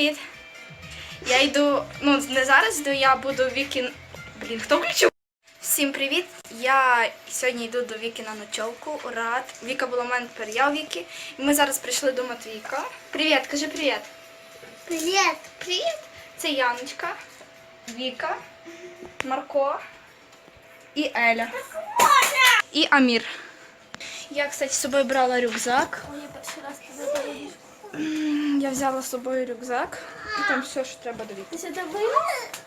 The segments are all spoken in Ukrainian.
привіт. Я йду, ну не зараз йду, я буду Вікі. Блін, хто включив? Всім привіт! Я сьогодні йду до Віки на ночовку. Ура! Віка була в мене тепер я у Віки. І ми зараз прийшли до Матвійка. Привіт, кажи привіт. Привет. Привіт! Це Яночка, Віка, Марко і Еля. І Амір. Я, кстати, з собою брала рюкзак. Ой, я перший раз тебе. Я взяла з собою рюкзак. І там все, що треба до Віки. Ти сюди вийшла?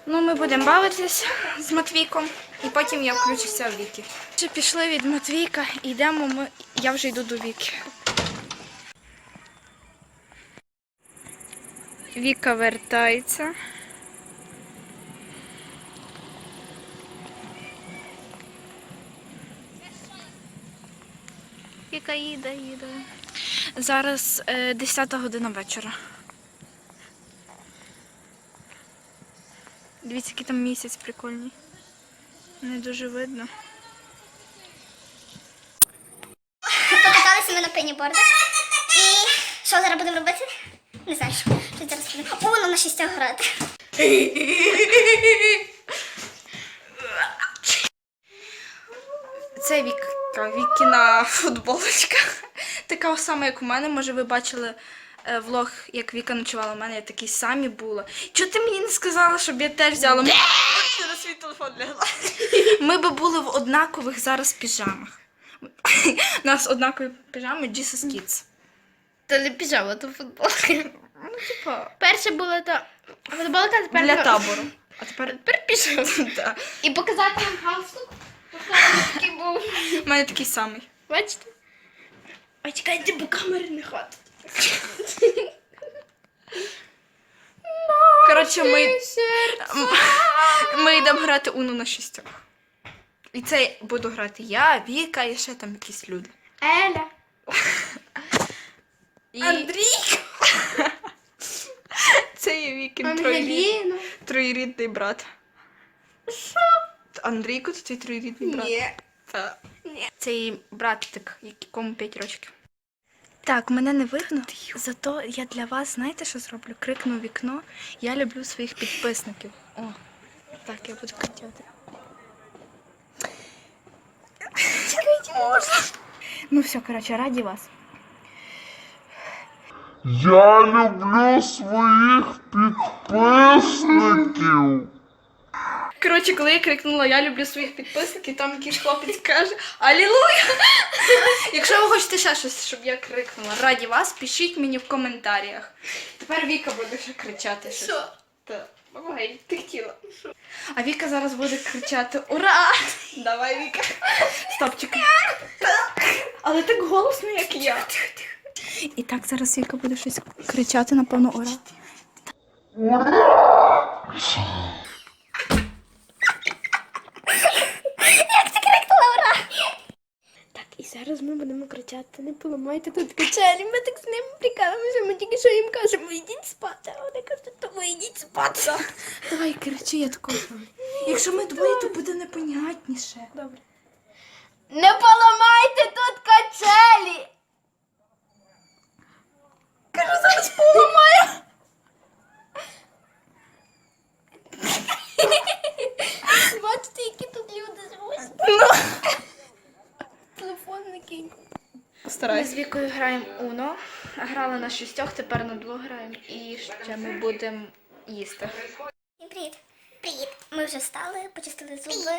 Ну, ми будемо бавитись з Матвійком, і потім я включуся в Віки. Вже пішли від Матвійка, йдемо ми. Я вже йду до Віки. Віка вертається. Віка їде, їде. Зараз е, 10 година вечора. Дивіться, який там місяць прикольний. Не дуже видно. Покаталися ми на пенібордах. І що зараз будемо робити? Не знаю, що. Що зараз будемо? О, воно на шістьох грати. Це Віка, Вікіна футболочка. Така сама, як у мене. Може, ви бачили е, влог, як Віка ночувала у мене, я такі самі була. Чого ти мені не сказала, щоб я теж взяла? На свій телефон лягла. Ми би були в однакових зараз піжамах. У нас однакові піжами Jesus Kids. Та не піжама, то футболка. Ну, типа, Перше було то футболка, а тепер для табору. А тепер Тепер піжама. І показати вам галстук. Був. У мене такий самий. Бачите? Ой, чекайте, бо камери не хватить. Коротше, ми, ми йдемо грати Уну на шістьох. І це буду грати я, Віка і ще там якісь люди. Еля. І... Андрій. Це є Вікін троюрідний, Ангеліна. троюрідний брат. Що? Андрійко, це твій троюрідний брат? Ні. Та. Це її братик, якому 5 років. Так, мене не видно. Зато я для вас, знаєте, що зроблю? Крикну в вікно. Я люблю своїх підписників. О, так, я буду кричати. Ну все, коротше, раді вас. Я люблю своїх підписників. Коротше, коли я крикнула Я люблю своїх підписників, там якийсь хлопець каже Алілуя! Якщо ви хочете ще щось, щоб я крикнула, раді вас, пишіть мені в коментарях. Тепер Віка буде ще кричати щось. Що? Та, Ой, ти хотіла. А Віка зараз буде кричати Ура! Давай, Віка. Стоп, чекай. Але так голосно, як я. І так зараз Віка буде щось кричати, напевно, ура. Так, зараз ми будемо кричати, не поламайте тут качелі. Ми так з ними прикалуємося, ми тільки що їм кажемо, йдіть спати, а вони кажуть, то ви йдіть спати. Давай, кричи, я такого. Якщо ми двоє, то буде непонятніше. Добре. Не поламайте тут качелі! Кажу, зараз поламаю. Бачите, які тут люди живуть. Ну. Телефон не кинь. Ми з Вікою граємо Уно. Грали на шістьох, тепер на двох граємо. І ще ми будемо їсти. Всім привіт. Привіт. Ми вже встали, почистили зуби.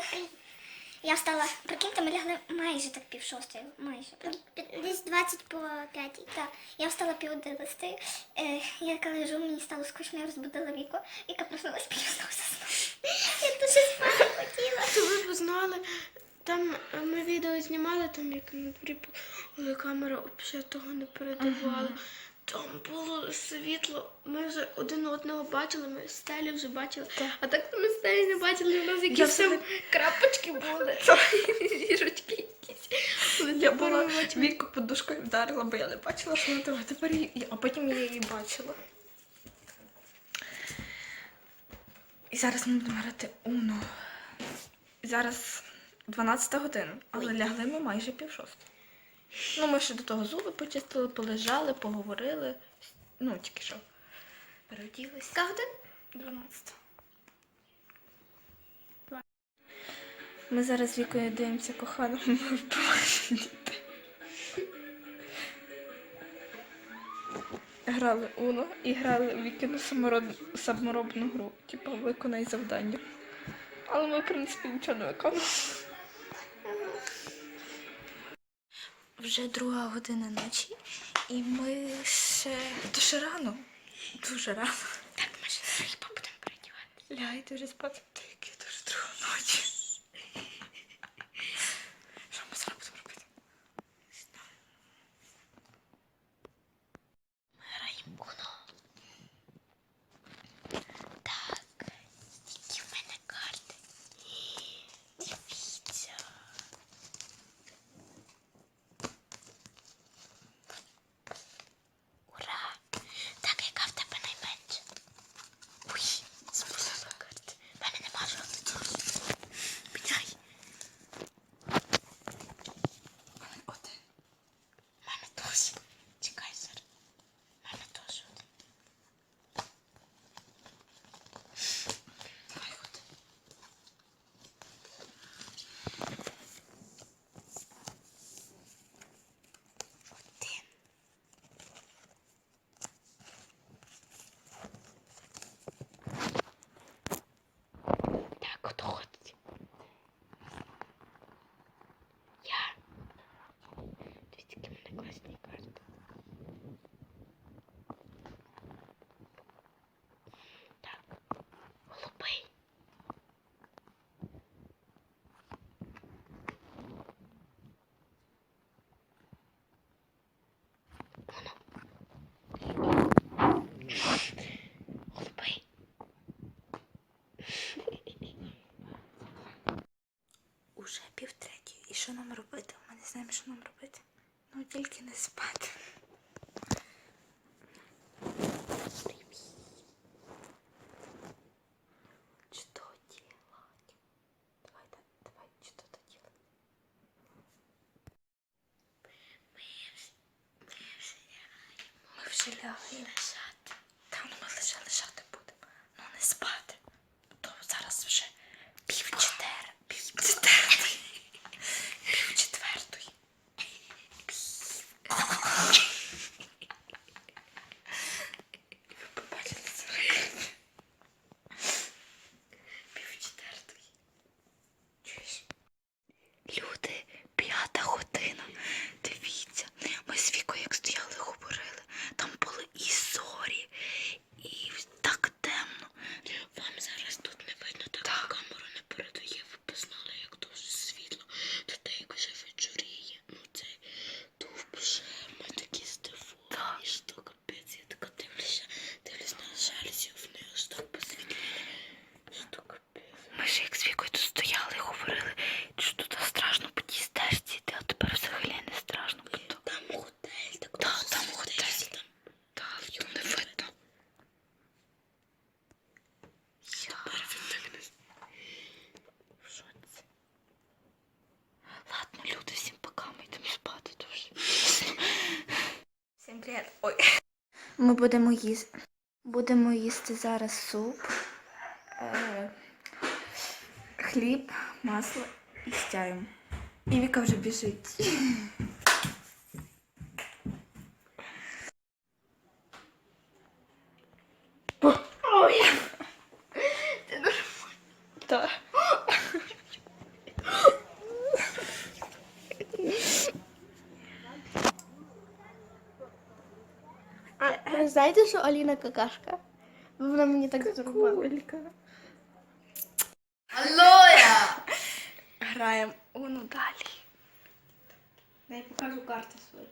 Я встала, прикиньте, ми лягли майже так пів шостої, майже. Десь 20 по 5. Так. Я встала пів одинадцяти. Е, я коли лежу, мені стало скучно, я розбудила Віку. Віка проснулась, пів знову заснула. Я дуже спати хотіла. То ви б знали, там е, ми відео знімали, там як на дворі, бу- камера взагалі того не передавала. Там було світло, ми вже один одного бачили, ми стелі вже бачили. А так ми стелі не бачили, у нас якісь все- крапочки були. Зірочки якісь. Я була. Віку подушкою вдарила, бо я не бачила, що вона. Тепер її, а потім я її бачила. І зараз ми будемо грати Уно. Зараз 12 година, але лягли ми майже пів шостої. Ну, ми ще до того зуби почистили, полежали, поговорили. Ну, тільки що. переоділися. Яка година? 12. Ми зараз з Вікою дивимося. Ми вбиваємо дітей. Грали Уно і грали в самород- саморобну гру. Типа виконай завдання. Але ми, в принципі, нічого не виконали. Вже друга година ночі, і ми ще. дуже рано. Дуже рано. Так, ми ще зараз будемо передівати. Лягайте вже спати, та яке дуже друга ночі. Що ми зараз будемо робити? Ми граємо Уно. Так, які в мене карти. Дивіться. Ура! Так, яка в тебе найменша? Ой, спасибо карти. В мене нема жодної. Підай. В мене один. В мене теж. Чекай зараз. В мене теж один. Давай ходи. Один. Так, хто ходить? Я. Дивіться, які в мене класні карти. Так, голубий. Воно. Голубий. Уже півтретє. І що нам робити? Ми не знаємо, що нам робити. Ну тільки не спати. Ми вже лягаємо. Лежати. Та ну ми лише лежати будемо. Ну не спати. То зараз вже пів чотири. Пів четвертої. Пів четвертої. Ви побачили це робити. Пів четвертої. Чуєш? Люди, п'ята година. Дивіться, ми з Вікою як стояли, говорили. Там були і зорі, і так темно. Вам зараз тут не видно, так, так. камеру не передає. Ви б знали, як дуже світло. Та те, як вже вечоріє. Ну це дуже ми такі здивовані, що капець. Я така дивлюся, дивлюсь на жалюзі, в неї аж так посвітліє. Що капець. Ми ж як з Вікою тут стояли і говорили, що тут страшно по тій стежці йти, а тепер взагалі не страшно. Бо то... Там готель, так да, там готель. Там, так, там не видно. Тепер він так не Що це? Ладно, люди, всім пока, ми йдемо спати дуже. Всім привіт. Ой. Ми будемо їсти. Будемо їсти зараз суп. Е, хліб, масло і з чаєм. І Віка вже біжить. Ой. Так. А ви знаєте, що Аліна какашка? Вона мені так зробила. Алоя! Граємо уну далі. Дай покажу карти свої.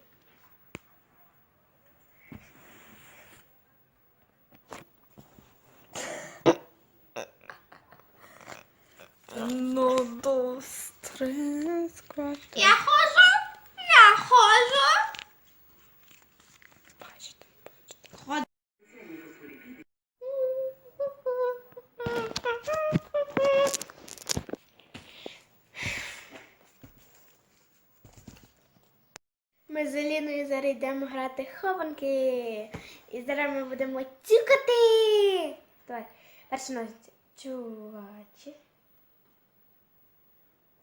Ну, dos, tres, cuatro. Я ходжу, я ходжу. Бачите. Ми з Аліною зараз зараз йдемо грати хованки. І зараз ми будемо тюкати. Давай, перші ножиці. Чувачі.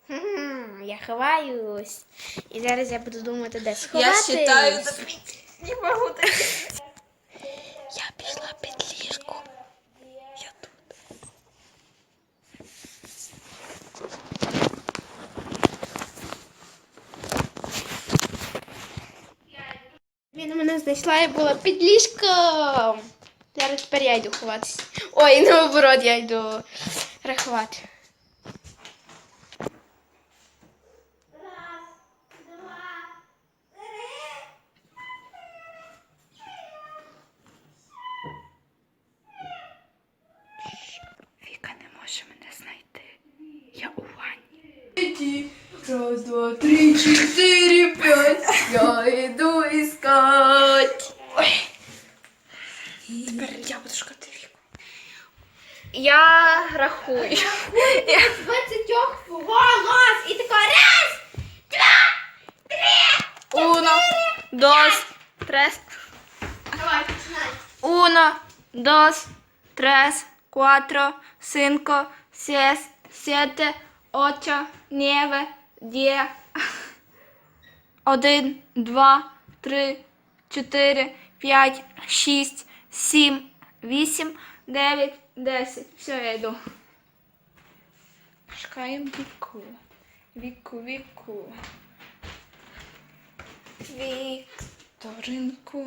Хм, Я ховаюсь. І зараз я буду думати, де Я сховатись. считаю. Не можу так. Я пішла під ліжку. Я тут. Він знайшла і була під ліжком. Зараз тепер я йду ховатися. Ой, наоборот, я йду рахувати. Віка не може мене знайти. Я у ванні. Раз, два, три, четыре, пять. Я иду искать. Тепер я буду шукати Віку. Я рахую. Я... 20 голос. І така раз. два, три, Uno, dos, tres. Давай, починай. Uno, dos, tres, cuatro, cinco, seis, siete, ocho, nueve, diez. Один, два, три, чотири, п'ять, шість, сім, вісім, дев'ять, десять. Все, я йду. Шукаємо віку. Віку, віку. Вікторинку.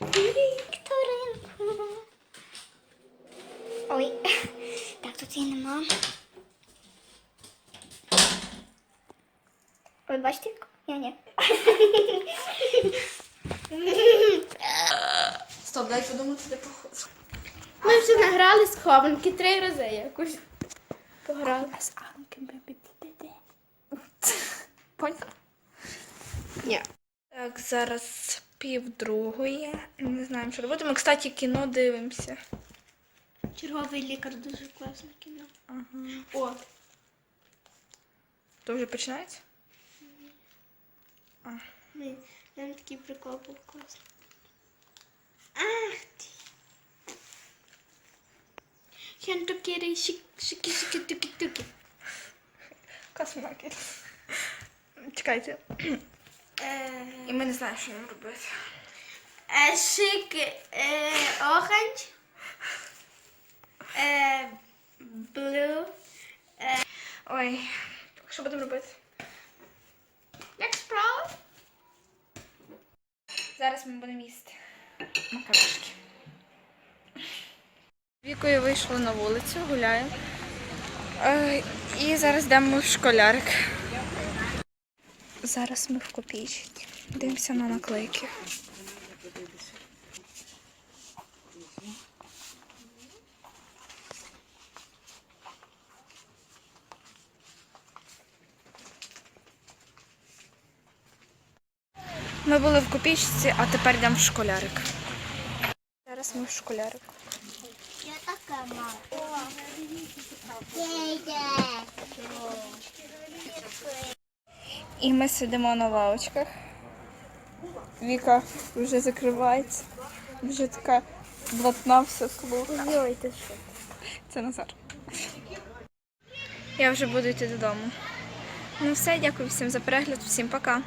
Вікторинку. Ой, так, тут її нема. Бачите? Я ні. Стоп, дай подумати, де походу. Ми вже награли схованки три рази якось. Пограли. З Анки Поняла? Ні. Так, зараз пів другої. Не знаємо, що робити. Ми, кстати, кіно дивимося. Черговий лікар дуже класне кіно. О, То вже починається? Ми, нам такий прикол був класний. Ах ти. Хентокері, шики, шики, туки, туки. Космаки. Чекайте. Е, І ми не знаємо, що нам робити. е, Шики, е, оранж, е, блю, Ой, що будемо робити? як справа? Зараз ми будемо їсти макарошки. Вікою вийшла на вулицю, гуляємо. Е, І зараз йдемо в школярик. Зараз ми в копійчині. Дивимося на наклейки. Ми були в копійчиці, а тепер йдемо в школярик. Зараз ми в школярик. Я така мала. І ми сидимо на лавочках. Віка вже закривається. Вже така блатна ти що? Це Назар. Я вже буду йти додому. Ну все, дякую всім за перегляд, всім пока.